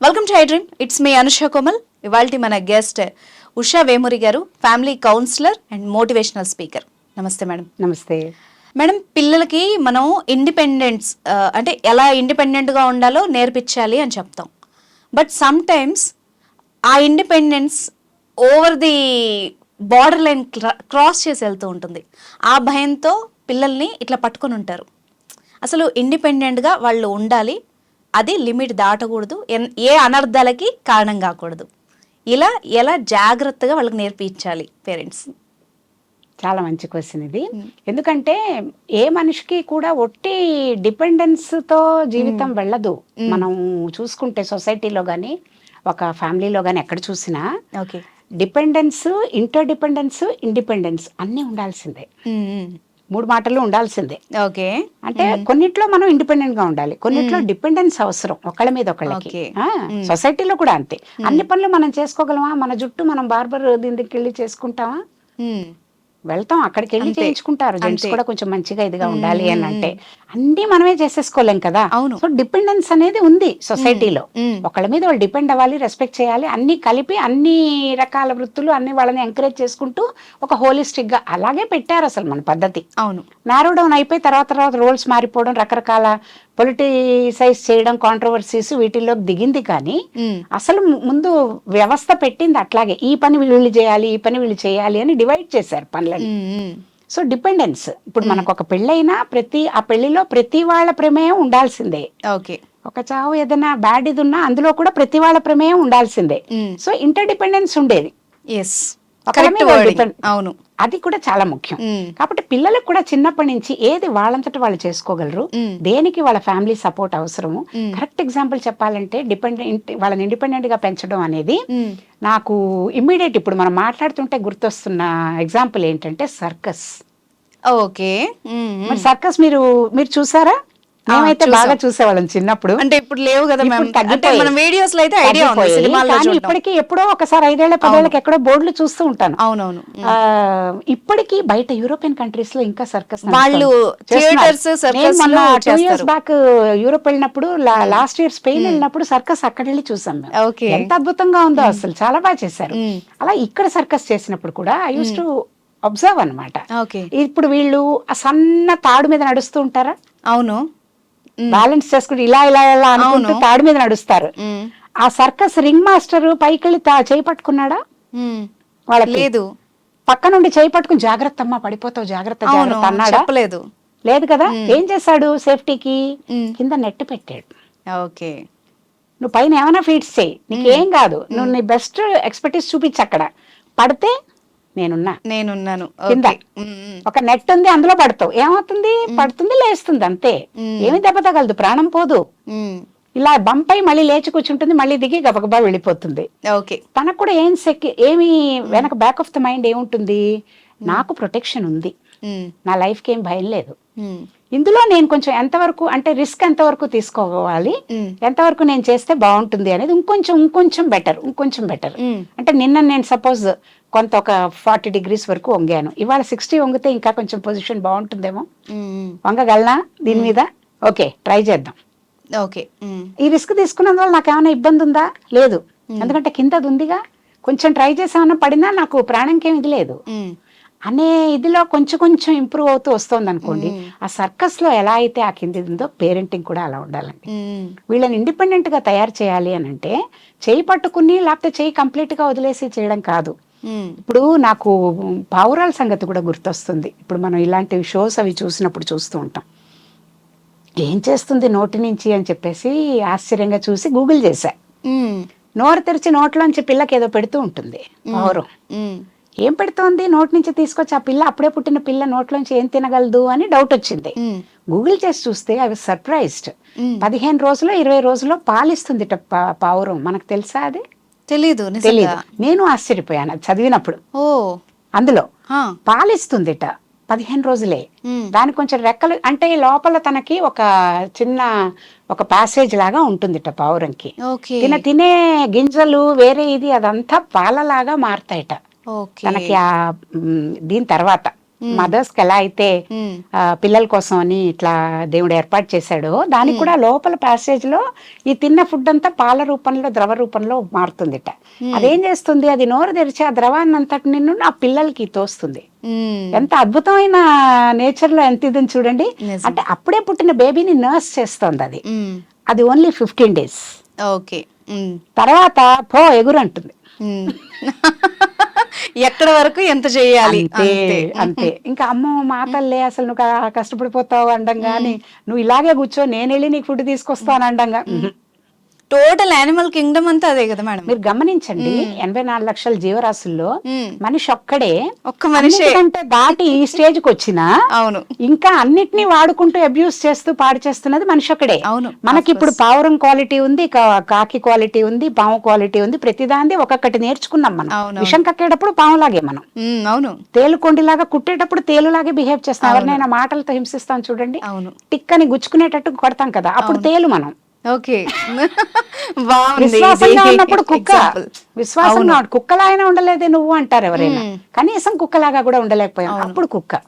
Welcome to iDream it's me Anusha Komal ఇవాళ మన guest Usha Vemuri garu family counsellor and motivational speaker namaste madam namaste. Madam పిల్లలకి మనం independence అంటే ఎలా ఇండిపెండెంట్గా ఉండాలో నేర్పించాలి అని చెప్తాం. బట్ సమ్ టైమ్స్ ఆ independence over the border line cross చేసి వెళ్తూ ఉంటుంది. ఆ భయంతో పిల్లల్ని ఇట్లా పట్టుకొని ఉంటారు. అసలు ఇండిపెండెంట్గా వాళ్ళు ఉండాలి అది లిమిట్ దాటకూడదు ఏ అనర్థాలకి కారణం కాకూడదు. ఇలా ఎలా జాగ్రత్తగా వాళ్ళకి నేర్పించాలి పేరెంట్స్? చాలా మంచి క్వశ్చన్ ఇది. ఎందుకంటే ఏ మనిషికి కూడా ఒట్టి డిపెండెన్స్తో జీవితం వెళ్ళదు. మనం చూసుకుంటే సొసైటీలో కానీ ఒక ఫ్యామిలీలో కానీ ఎక్కడ చూసినా okay. Dependence interdependence independence అన్నీ ఉండాల్సిందే. మూడు మాటలు ఉండాల్సిందే. ఓకే. అంటే కొన్నిట్లో మనం ఇండిపెండెంట్గా ఉండాలి. కొన్నిట్లో డిపెండెన్స్ అవసరం ఒకళ్ళ మీద ఒకళ్ళకి. సొసైటీలో కూడా అంతే. అన్ని పనులు మనం చేసుకోగలమా? మన జుట్టు మనం బార్బర్ దీని దగ్గరికి వెళ్ళి చేసుకుంటామా వెళ్తాం అక్కడికి వెళ్ళి. చేయించుకుంటారు జెంట్స్. కూడా కొంచెం మంచిగా ఇదిగా ఉండాలి అని అంటే అన్ని మనమే చేసేసుకోలేం కదా అవును. సో డిపెండెన్స్ అనేది ఉంది సొసైటీలో. ఒకళ్ళ మీద వాళ్ళు డిపెండ్ అవ్వాలి రెస్పెక్ట్ చేయాలి అన్ని కలిపి అన్ని రకాల వృత్తులు అన్ని వాళ్ళని ఎంకరేజ్ చేసుకుంటూ ఒక హోలిస్టిక్గా అలాగే పెట్టారు అసలు మన పద్ధతి అవును నారో డౌన్ అయిపోయి తర్వాత తర్వాత రోల్స్ మారిపోవడం రకరకాల పొలిటిసైజ్ చేయడం కాంట్రవర్సీస్ వీటిల్లో దిగింది కానీ. అసలు ముందు వ్యవస్థ పెట్టింది అట్లాగే. ఈ పని వీళ్ళు చేయాలి ఈ పని వీళ్ళు చేయాలి అని డివైడ్ చేశారు పనులని. సో డిపెండెన్స్ ఇప్పుడు మనకు ఒక పెళ్ళైనా ప్రతి ఆ పెళ్ళిలో ప్రతి వాళ్ళ ప్రమేయం ఉండాల్సిందే. ఓకే. ఒక చావు ఏదైనా బ్యాడ్ ఇది ఉన్నా అందులో కూడా ప్రతి వాళ్ళ ప్రమేయం ఉండాల్సిందే. సో ఇంటర్ డిపెండెన్స్ ఉండేది. ఎస్ కరెక్ట్ అవును అది కూడా చాలా ముఖ్యం. కాబట్టి పిల్లలకు కూడా చిన్నప్పటి నుంచి ఏది వాళ్ళంతట వాళ్ళు చేసుకోగలరు. దేనికి వాళ్ళ ఫ్యామిలీ సపోర్ట్ అవసరము. కరెక్ట్ ఎగ్జాంపుల్ చెప్పాలంటే డిపెండెంట్ వాళ్ళని ఇండిపెండెంట్గా పెంచడం అనేది. నాకు ఇమ్మీడియట్ ఇప్పుడు మనం మాట్లాడుతుంటే గుర్తొస్తున్న ఎగ్జాంపుల్ ఏంటంటే సర్కస్ ఓకే. మరి సర్కస్ మీరు మీరు చూసారా మేమైతే. బాగా చూసేవాళ్ళం చిన్నప్పుడు. అంటే ఇప్పుడు లేవు కదా అంటే. మన వీడియోస్లో అయితే ఐడియా ఉంది. సినిమాల్లో ఇప్పటికీ ఎప్పుడో ఒకసారి ఐదేళ్ళ పదేళ్ళకి ఎక్కడో బోర్డులు చూస్తూ ఉంటాను. అవునవును. ఆ, ఇప్పటికీ బయట యూరోపియన్ కంట్రీస్లో ఇంకా సర్కస్ వాళ్ళు circus లో టూ ఇయర్స్. బ్యాక్ యూరోప్ వెళ్ళినప్పుడు లాస్ట్ ఇయర్ స్పెయిన్ వెళ్ళినప్పుడు సర్కస్ అక్కడ వెళ్ళి చూసాం మేము. ఓకే. ఎంత అద్భుతంగా ఉందో అసలు. చాలా బాగా చేశారు. అలా ఇక్కడ సర్కస్ చేసినప్పుడు కూడా ఐ యూస్ టు అబ్జర్వ్ అన్నమాట. ఓకే. ఇప్పుడు వీళ్ళు ఆ సన్న తాడు మీద నడుస్తూ ఉంటారా? అవును. బ్యాలెన్స్ చేసుకుంటూ ఇలా ఇలా ఇలా అనుకుంటూ. తాడు మీద నడుస్తారు. ఆ సర్కస్ రింగ్ మాస్టర్ పైకి వెళ్ళి తా- చేయి పట్టుకున్నాడా? మ్మ్. వాళ్ళకి. లేదు. పక్క నుండి చేయి పట్టుకుని జాగ్రత్త అమ్మా పడిపోతావు జాగ్రత్త అవును జాగ్రత్త అన్నాడా? చెప్పలేదు. లేదు కదా? ఏం చేశాడు సేఫ్టీకి. కింద నెట్ పెట్టాడు. ఓకే. నువ్వు పైన ఏమైనా ఫీట్స్ చేయి. నీకేం కాదు. నువ్వు నీ బెస్ట్ ఎక్స్పర్టీస్ చూపించు అక్కడ పడితే నేనున్నా. నేనున్నాను. కింద. ఒక నెట్ ఉంది అందులో పడతావు. ఏమవుతుంది? పడుతుంది లేస్తుంది అంతే. ఏమి దెబ్బ తగలదు ప్రాణం పోదు. ఇలా బంపై మళ్ళీ లేచి కూర్చుంటుంది మళ్ళీ దిగి గబగబా వెళ్ళిపోతుంది. ఓకే. తనకు కూడా ఏం సెక్ ఏమి వెనక బ్యాక్ ఆఫ్ ద మైండ్ ఏముంటుంది? నాకు ప్రొటెక్షన్ ఉంది. నా లైఫ్కి ఏం భయం లేదు. ఇందులో నేను కొంచెం ఎంతవరకు అంటే రిస్క్ ఎంతవరకు తీసుకోవాలి. ఎంతవరకు నేను చేస్తే బాగుంటుంది అనేది ఇంకొంచెం ఇంకొంచెం బెటర్ ఇంకొంచెం బెటర్. అంటే నిన్న నేను సపోజ్ కొంత ఒక ఫార్టీ డిగ్రీస్ వరకు వంగాను. ఇవాళ సిక్స్టీ వంగితే ఇంకా కొంచెం పొజిషన్ బాగుంటుందేమో. వంగగలనా? దీని మీద? ఓకే ట్రై చేద్దాం. ఓకే. ఈ రిస్క్ తీసుకున్నందువల్ల నాకు ఏమైనా ఇబ్బంది ఉందా? లేదు. ఎందుకంటే కింద ఉందిగా కొంచెం ట్రై చేసామన్నా పడినా నాకు ప్రాణంకేం ఇది లేదు. అనే ఇదిలో కొంచెం కొంచెం ఇంప్రూవ్ అవుతూ వస్తుంది అనుకోండి ఆ సర్కస్లో ఎలా అయితే ఆ కింది ఉందో పేరెంటింగ్ కూడా అలా ఉండాలండి. వీళ్ళని ఇండిపెండెంట్గా తయారు చేయాలి అని అంటే చేయి పట్టుకుని లేకపోతే చేయి కంప్లీట్గా వదిలేసి చేయడం కాదు. ఇప్పుడు నాకు పావురాల సంగతి కూడా గుర్తొస్తుంది. ఇప్పుడు మనం ఇలాంటి షోస్ అవి చూసినప్పుడు చూస్తూ ఉంటాం. ఏం చేస్తుంది నోటి నుంచి అని చెప్పేసి ఆశ్చర్యంగా చూసి గూగుల్ చేశా. నోరు తెరిచి నోట్లోంచి పిల్లకి ఏదో పెడుతూ ఉంటుంది. పావురం. ఏం పెడుతోంది? నోటి నుంచి తీసుకొచ్చి ఆ పిల్ల అప్పుడే పుట్టిన పిల్ల నోట్లోంచి ఏం తినగలదు అని డౌట్ వచ్చింది. గూగుల్ చేసి చూస్తే అవి సర్ప్రైజ్డ్. పదిహేను రోజులు ఇరవై రోజుల్లో పాలిస్తుంది పావురం. మనకు తెలుసా అది? తెలీదు తెలియదు నిజంగా నేను ఆశ్చర్యపోయాను చదివినప్పుడు. ఓ. అందులో హా. పాలిస్తుందిట పదిహేను రోజులే. దానికి కొంచెం రెక్కలు అంటే లోపల తనకి ఒక చిన్న ఒక ప్యాసేజ్ లాగా ఉంటుందిట పావురంకి. తిన తినే గింజలు వేరే ఇది అదంతా పాలలాగా మారుతాయట. తనకి ఆ దీని తర్వాత. మదర్స్కి ఎలా అయితే. ఆ, పిల్లల కోసం అని ఇట్లా దేవుడు ఏర్పాటు చేశాడో దానికి కూడా లోపల ప్యాసేజ్లో ఈ తిన్న ఫుడ్ అంతా పాల రూపంలో ద్రవ రూపంలో మారుతుందిట అదేం చేస్తుంది అది నోరు తెరిచి ఆ ద్రవాన్ని అంతటి నిన్ను ఆ పిల్లలకి తోస్తుంది. ఎంత అద్భుతమైన నేచర్లో ఎంత ఇదని చూడండి. అంటే అప్పుడే పుట్టిన బేబీని నర్స్ చేస్తుంది అది. అది ఓన్లీ ఫిఫ్టీన్ డేస్ ఓకే. తర్వాత పో ఎగురు అంటుంది. ఎక్కడ వరకు ఎంత చేయాలి? అంతే అంతే. ఇంకా అమ్మో మా తల్లే అసలు నువ్వు కష్టపడిపోతావు అండంగా అని నువ్వు ఇలాగే కూర్చో నేను వెళ్ళి నీకు ఫుడ్ తీసుకొస్తాను అండంగా. టోటల్ యానిమల్ కింగ్డమ్ అంతా అదే కదా మేడం. మీరు గమనించండి ఎనభై నాలుగు లక్షల జీవరాశుల్లో. మనిషి ఒక్కడే ఒక్క మనిషే. అంటే దాటి ఈ స్టేజ్కి వచ్చినా అవును. ఇంకా అన్నిటినీ వాడుకుంటూ అబ్యూస్ చేస్తూ పాడు చేస్తున్నది మనిషి ఒక్కడే. అవును. మనకి ఇప్పుడు పావురం క్వాలిటీ ఉంది కాకి క్వాలిటీ ఉంది పాము క్వాలిటీ ఉంది ప్రతిదాంది ఒక్కొక్కటి నేర్చుకున్నాం మనం. విషం కక్కేటప్పుడు పాములాగే మనం. అవును. తేలుకొండిలాగా కుట్టేటప్పుడు తేలులాగే బిహేవ్ చేస్తాం. ఎవరినైనా మాటలతో హింసిస్తాం చూడండి. అవును. టిక్ అని గుచ్చుకునేటట్టు కొడతాం కదా. అప్పుడు తేలు మనం. ఓకే. బాగుంది విశ్వాసంగా ఉన్నప్పుడు కుక్క. విశ్వాసంగా ఉండు- కుక్కలా అయినా ఉండలేదే నువ్వు అంటారు ఎవరైనా. కనీసం కుక్కలాగా కూడా ఉండలేకపోయాం. అప్పుడు కుక్క.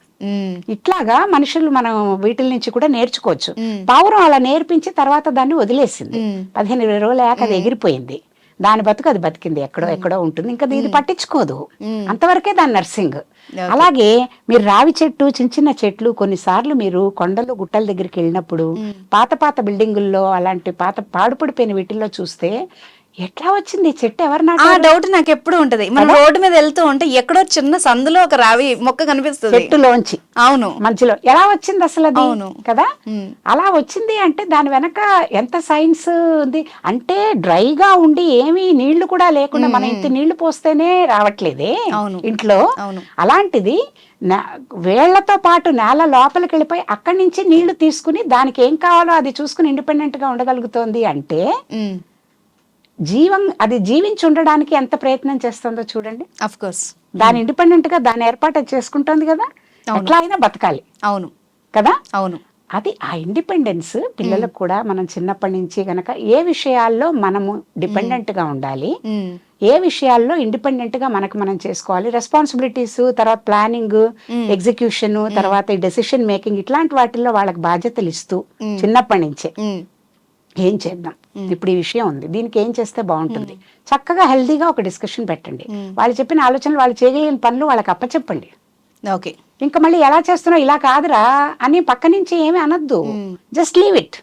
ఇట్లాగా మనుషులు మనం వీటిల నుంచి కూడా నేర్చుకోవచ్చు. పావురం అలా నేర్పించి తర్వాత దాన్ని వదిలేసింది. పదిహేను ఇరవై రోజులు అది ఎగిరిపోయింది. దాని బతుకు అది బతికింది ఎక్కడో ఎక్కడో ఉంటుంది. ఇంకా ఇది పట్టించుకోదు. అంతవరకే దాని నర్సింగ్. అలాగే మీరు రావి చెట్టు చిన్న చిన్న చెట్లు కొన్నిసార్లు మీరు కొండలు గుట్టల దగ్గరికి వెళ్ళినప్పుడు పాత పాత బిల్డింగుల్లో అలాంటి పాత పాడుపడిపోయిన వీటిల్లో చూస్తే ఎట్లా వచ్చింది? చెట్టు ఎవరు ఆ డౌట్ నాకు ఎప్పుడు ఉంటది. మనం రోడ్డు మీద వెళ్తూ ఉంటే ఎక్కడో చిన్న సందులో ఒక రావి మొక్క కనిపిస్తుంది. చెట్టులోంచి. అవును. మధ్యలో. ఎలా వచ్చింది అసలు అది? అవును. కదా. అలా వచ్చింది అంటే దాని వెనక ఎంత సైన్స్ ఉంది? అంటే డ్రైగా ఉండి ఏమీ నీళ్ళు కూడా లేకుండా మనం ఇంత నీళ్ళు పోస్తేనే రావట్లేదే అవును. ఇంట్లో. అవును. అలాంటిది వేళ్ళతో పాటు నేల లోపలికి వెళ్ళిపోయి అక్కడి నుంచి నీళ్ళు తీసుకుని దానికి ఏం కావాలో అది చూసుకుని ఇండిపెండెంట్గా ఉండగలుగుతోంది అంటే. జీవం అది జీవించి ఉండడానికి ఎంత ప్రయత్నం చేస్తుందో చూడండి. అఫ్ కోర్స్ దాని ఇండిపెండెంట్గా దాని ఏర్పాటు చేసుకుంటోంది కదా? ఎట్లా అయినా బతకాలి. అవును. కదా? అవును. అది ఆ ఇండిపెండెన్స్ పిల్లలకు కూడా మనం చిన్నప్పటి నుంచి గనక ఏ విషయాల్లో మనము డిపెండెంట్గా ఉండాలి. ఏ విషయాల్లో ఇండిపెండెంట్గా మనకు మనం చేసుకోవాలి రెస్పాన్సిబిలిటీస్ తర్వాత ప్లానింగ్ ఎగ్జిక్యూషన్ తర్వాత డెసిషన్ మేకింగ్ ఇట్లాంటి వాటిల్లో వాళ్ళకి బాధ్యతలు ఇస్తూ చిన్నప్పటి నుంచే. ఏం చేద్దాం? ఇప్పుడు ఈ విషయం ఉంది. దీనికి ఏం చేస్తే బాగుంటుంది? చక్కగా హెల్దీగా ఒక డిస్కషన్ పెట్టండి. వాళ్ళు చెప్పిన ఆలోచనలు వాళ్ళు చేయగలిగిన పనులు వాళ్ళకి అప్పచెప్పండి. ఓకే. ఇంకా మళ్ళీ ఎలా చేస్తున్నావు? ఇలా కాదురా అని పక్క నుంచి ఏమీ అనొద్దు. Just leave it.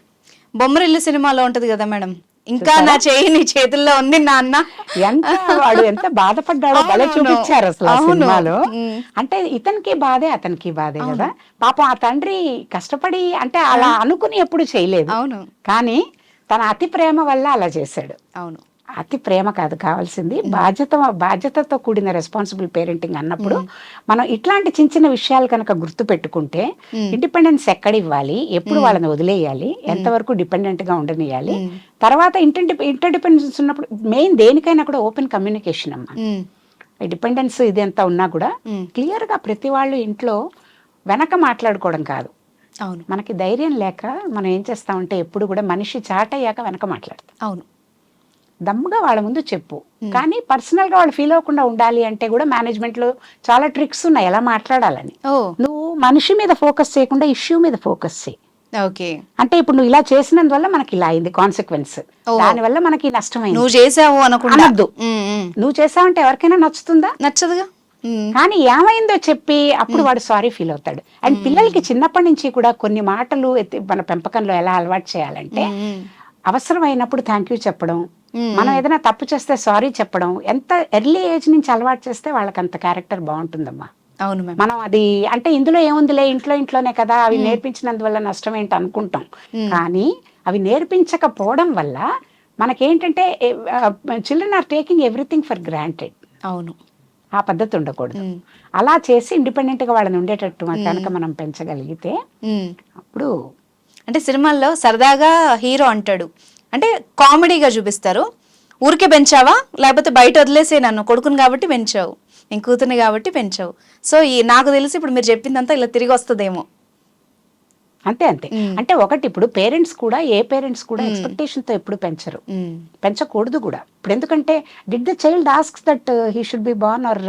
బొమ్మరిల్లు సినిమాలో ఉంటది కదా మేడం? ఇంకా నా చేయి నీ చేతుల్లో ఉంది నాన్న. ఎంత వాడు ఎంత బాధపడ్డాడో భలే. చూపించారు అసలు. సినిమాలో. అంటే ఇతనికి బాధే అతనికి బాధే కదా. పాపం ఆ తండ్రి కష్టపడి అంటే అలా అనుకుని ఎప్పుడు చేయలేదు. అవును. కానీ తన అతి ప్రేమ వల్ల అలా చేశాడు. అవును. అతి ప్రేమ కాదు కావాల్సింది బాధ్యత బాధ్యతతో కూడిన రెస్పాన్సిబుల్ పేరెంటింగ్ అన్నప్పుడు మనం ఇట్లాంటి చిన్న చిన్న విషయాలు కనుక గుర్తు పెట్టుకుంటే ఇండిపెండెన్స్ ఎక్కడ ఇవ్వాలి ఎప్పుడు వాళ్ళని వదిలేయాలి ఎంతవరకు డిపెండెంట్గా ఉండనియాలి తర్వాత ఇంటర్ ఇంటర్ డిపెండెన్స్ ఉన్నప్పుడు మెయిన్ దేనికైనా కూడా ఓపెన్ కమ్యూనికేషన్ అమ్మా. డిపెండెన్స్ ఇది ఎంత ఉన్నా కూడా. క్లియర్గా ప్రతి వాళ్ళు ఇంట్లో వెనక మాట్లాడుకోవడం కాదు. అవును. మనకి ధైర్యం లేక మనం ఏం చేస్తామంటే ఎప్పుడు కూడా మనిషి చాటయ్యాక వెనక మాట్లాడతాం. అవును. దమ్ముగా వాళ్ళ ముందు చెప్పు. కానీ పర్సనల్గా వాళ్ళు ఫీల్ అవ్వకుండా ఉండాలి అంటే కూడా మేనేజ్మెంట్లో చాలా ట్రిక్స్ ఉన్నాయి. ఎలా మాట్లాడాలని? నువ్వు మనిషి మీద ఫోకస్ చేయకుండా ఇష్యూ మీద ఫోకస్ చేయి. ఓకే. అంటే ఇప్పుడు నువ్వు ఇలా చేసినందువల్ల మనకి ఇలా అయింది కాన్సిక్వెన్స్. దానివల్ల మనకి నష్టమైంది. నువ్వు చేసావు అనకుండా. అనొద్దు. మ్మ్, మ్మ్. నువ్వు చేసావంటే ఎవరికైనా నచ్చుతుందా? నచ్చదుగా. కానీ ఏమైందో చెప్పి అప్పుడు వాడు సారీ ఫీల్ అవుతాడు. అండ్ పిల్లలకి చిన్నప్పటి నుంచి కూడా కొన్ని మాటలు మన పెంపకంలో ఎలా అలవాటు చేయాలంటే. అవసరమైనప్పుడు థ్యాంక్ యూ చెప్పడం. మనం ఏదైనా తప్పు చేస్తే సారీ చెప్పడం ఎంత ఎర్లీ ఏజ్ నుంచి అలవాటు చేస్తే వాళ్ళకి అంత క్యారెక్టర్ బాగుంటుందమ్మా. అవును మనం అది అంటే ఇందులో ఏముందిలే ఇంట్లో ఇంట్లోనే కదా అవి నేర్పించినందువల్ల నష్టం ఏంటి అనుకుంటాం. కానీ అవి నేర్పించకపోవడం వల్ల మనకేంటంటే children are taking everything for granted అవును. ఆ పద్ధతి ఉండకూడదు. అలా చేసి ఇండిపెండెంట్గా వాళ్ళని ఉండేటట్టు కనుక మనం పెంచగలిగితే. అప్పుడు అంటే సినిమాల్లో సరదాగా హీరో అంటాడు. అంటే కామెడీగా చూపిస్తారు. ఊరికే పెంచావా? లేకపోతే బయట వదిలేసే నన్ను. కొడుకుని కాబట్టి పెంచావు. నేను కూతుర్ని కాబట్టి పెంచావు. సో ఈ నాకు తెలిసి ఇప్పుడు మీరు చెప్పిందంతా ఇలా తిరిగి వస్తుందేమో. అంతే అంతే. అంటే ఒకటి ఇప్పుడు పేరెంట్స్ కూడా ఏ పేరెంట్స్ కూడా ఎక్స్పెక్టేషన్తో ఎప్పుడు పెంచరు. పెంచకూడదు కూడా. ఇప్పుడు ఎందుకంటే did the child ask that he should be born or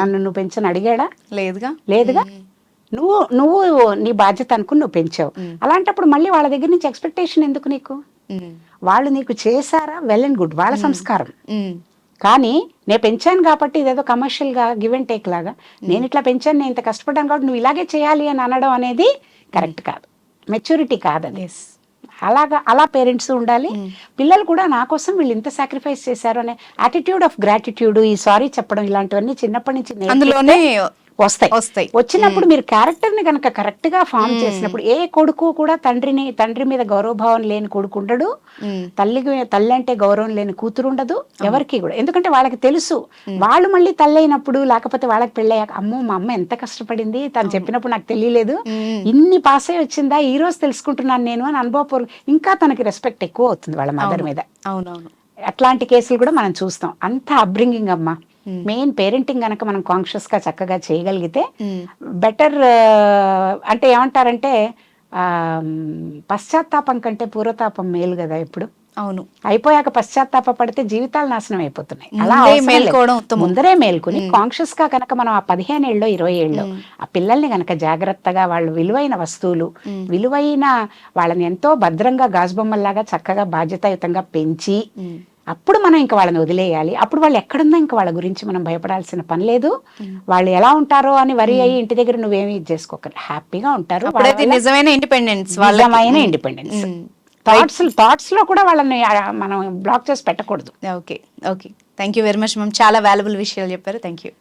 నన్ను నువ్వు పెంచని అడిగాడా? లేదుగా? లేదుగా? నువ్వు నువ్వు నీ బాధ్యత అనుకుని నువ్వు పెంచావు. అలాంటప్పుడు మళ్ళీ వాళ్ళ దగ్గర నుంచి ఎక్స్పెక్టేషన్ ఎందుకు నీకు. వాళ్ళు నీకు చేశారా? Well and good. వాళ్ళ సంస్కారం. కానీ నేను పెంచాను కాబట్టి ఇదేదో కమర్షియల్గా గివ్ అండ్ టేక్ లాగా. నేను ఇట్లా పెంచాను నేను ఇంత కష్టపడ్డాను కాబట్టి నువ్వు ఇలాగే చేయాలి అని అనడం అనేది కరెక్ట్ కాదు. మెచ్యూరిటీ కాదు అది అలాగా అలా పేరెంట్స్ ఉండాలి. పిల్లలు కూడా నా కోసం వీళ్ళు ఇంత సాక్రిఫైస్ చేశారు అనే యాటిట్యూడ్ ఆఫ్ గ్రాటిట్యూడ్ ఈ సారీ చెప్పడం ఇలాంటివన్నీ చిన్నప్పటి నుంచి అందులోనే వస్తాయి. వస్తాయి. వచ్చినప్పుడు మీరు క్యారెక్టర్ని కనుక కరెక్ట్గా ఫామ్ చేసినప్పుడు ఏ కొడుకు కూడా తండ్రిని తండ్రి మీద గౌరవభావం లేని కొడుకు ఉండడు. తల్లికి తల్లి అంటే గౌరవం లేని కూతురు ఉండదు. ఎవరికి కూడా. ఎందుకంటే వాళ్ళకి తెలుసు. వాళ్ళు మళ్ళీ తల్లి అయినప్పుడు లేకపోతే వాళ్ళకి పెళ్ళయ్యాక అమ్మో మా అమ్మ ఎంత కష్టపడింది తను చెప్పినప్పుడు నాకు తెలియలేదు. ఇన్ని పాస్ అయ్యి వచ్చిందా? ఈ రోజు తెలుసుకుంటున్నాను నేను అని అనుభవపూర్వ ఇంకా తనకి రెస్పెక్ట్ ఎక్కువ అవుతుంది వాళ్ళ మదర్ మీద. అవునవును. అట్లాంటి కేసులు కూడా మనం చూస్తాం. అంత అబ్రింగింగ్ అమ్మా. మెయిన్ పేరెంటింగ్ గనక మనం కాన్షియస్గా చక్కగా చేయగలిగితే. బెటర్ అంటే ఏమంటారంటే పశ్చాత్తాపం కంటే పూర్వతాపం మేలు కదా ఇప్పుడు అవును. అయిపోయాక పశ్చాత్తాప పడితే జీవితాలు నాశనం అయిపోతున్నాయి. అలా. ముందరే మేల్కొని కాన్షియస్గా కనుక మనం ఆ పదిహేను ఏళ్ళలో ఇరవై ఏళ్ళలో ఆ పిల్లల్ని గనక జాగ్రత్తగా వాళ్ళు విలువైన వస్తువులు విలువైన వాళ్ళని ఎంతో భద్రంగా గాజుబొమ్మల్లాగా చక్కగా బాధ్యతాయుతంగా పెంచి. అప్పుడు మనం ఇంకా వాళ్ళని వదిలేయాలి. అప్పుడు వాళ్ళు ఎక్కడున్నా ఇంకా వాళ్ళ గురించి మనం భయపడాల్సిన పని లేదు. వాళ్ళు ఎలా ఉంటారో అని వరి అయ్యి ఇంటి దగ్గర నువ్వేమి ఇది చేసుకోకరు హ్యాపీగా ఉంటారు. నిజమైన ఇండిపెండెన్స్ నిజమైన ఇండిపెండెన్స్ థాట్స్ థాట్స్లో కూడా వాళ్ళని మనం బ్లాక్ చేసి పెట్టకూడదు. Okay. Okay. Thank you very much ma'am చాలా వాల్యుబుల్ విషయాలు చెప్పారు. Thank you